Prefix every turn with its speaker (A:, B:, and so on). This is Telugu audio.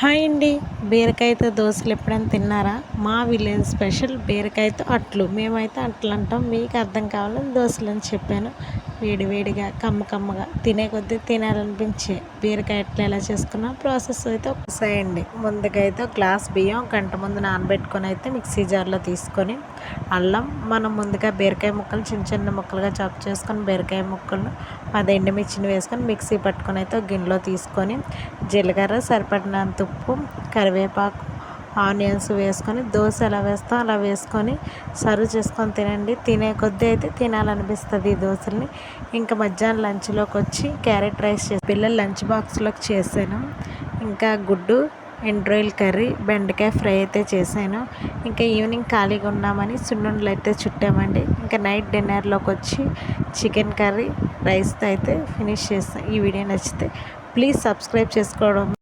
A: హాయ్ అండి. బీరకాయతో దోశలు ఎప్పుడైనా తిన్నారా? మా విలేజ్ స్పెషల్ బీరకాయతో అట్లు. మేమైతే అట్లు అంటాం మీకు అర్థం కావాలని దోశలు అని చెప్పాను. వేడివేడిగా కమ్మ కమ్మగా తినే కొద్దీ తినాలనిపించే బీరకాయ ఎట్లా ఎలా చేసుకున్నా ప్రాసెస్ అయితే ఒకసారి అండి ముందుగా అయితే గ్లాస్ బియ్యం గంట ముందు నానబెట్టుకొని అయితే మిక్సీ జార్లో తీసుకొని అల్లం మనం ముందుగా బీరకాయ ముక్కలు చిన్న చిన్న ముక్కలుగా చాప్ చేసుకొని బీరకాయ ముక్కలు పది ఎండుమిర్చిని వేసుకొని మిక్సీ పట్టుకొని అయితే గిన్నెలో తీసుకొని జీలకర్ర సరిపడినంత ఉప్పు కరివేపాకు ఆనియన్స్ వేసుకొని దోశ ఎలా వేస్తాం అలా వేసుకొని సర్వ్ చేసుకొని తినండి. తినే కొద్దీ అయితే తినాలనిపిస్తుంది ఈ దోశల్ని. ఇంకా మధ్యాహ్నం లంచ్లోకి వచ్చి క్యారెట్ రైస్ చేసి పిల్లలు లంచ్ బాక్స్లోకి చేశాను. ఇంకా గుడ్డు ఎండ్రాయిల్ కర్రీ బెండకాయ ఫ్రై అయితే చేశాను. ఇంకా ఈవినింగ్ ఖాళీగా ఉన్నామని సున్నుండలు అయితే చుట్టామండి. ఇంకా నైట్ డిన్నర్లోకి వచ్చి చికెన్ కర్రీ రైస్తో అయితే ఫినిష్ చేస్తాం ఈ వీడియో నచ్చితే ప్లీజ్ సబ్స్క్రైబ్ చేసుకోవడం